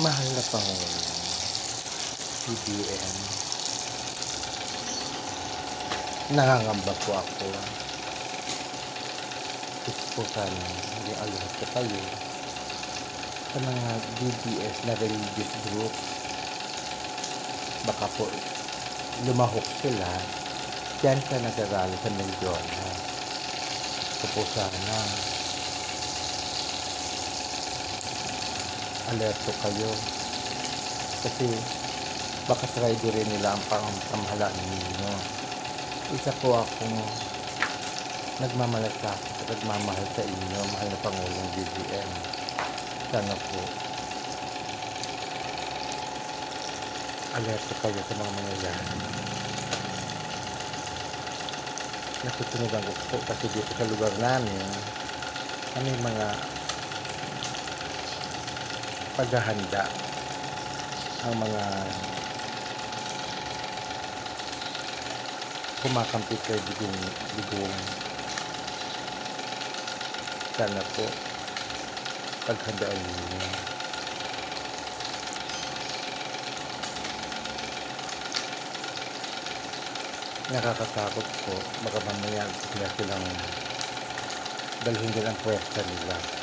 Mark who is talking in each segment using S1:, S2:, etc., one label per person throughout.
S1: Mahal na Pangulo, BBM, nangangamba po ako. Gusto po sana maging alert ko kayo sa mga DBS na religious group. Baka po lumahok sila dyan sa nagagalo sa Mendiola. Gusto po sana alerto kayo kasi baka try rin nila ang pangamahalaan ninyo. Isa po akong nagmamalasakit at nagmamahal sa inyo, mahal na Pangulong BBM. Sana po alerto kayo sa mga mangyayari. Natutunugan ko po kasi dito sa lugar namin, may mga paghahanda ang mga kumakampi kay digong digong. Sana po paghandaan ninyo. Nakakatakot po. Baka mamaya sila silang dalhin din ang pwersa nila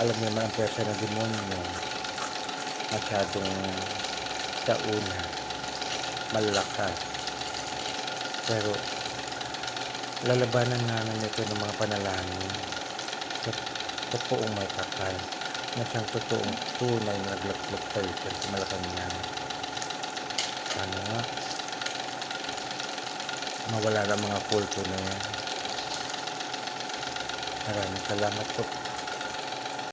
S1: alam niyo naman ang pwersa ng demonyo masyadong sauna malakas. Pero lalabanan namin ito ng mga panalangin sa totoong may kapal na siyang totoong tunay na naglaklak tayo sa Malacanang sana nga mawala na mga kulto na yan. Maraming salamat po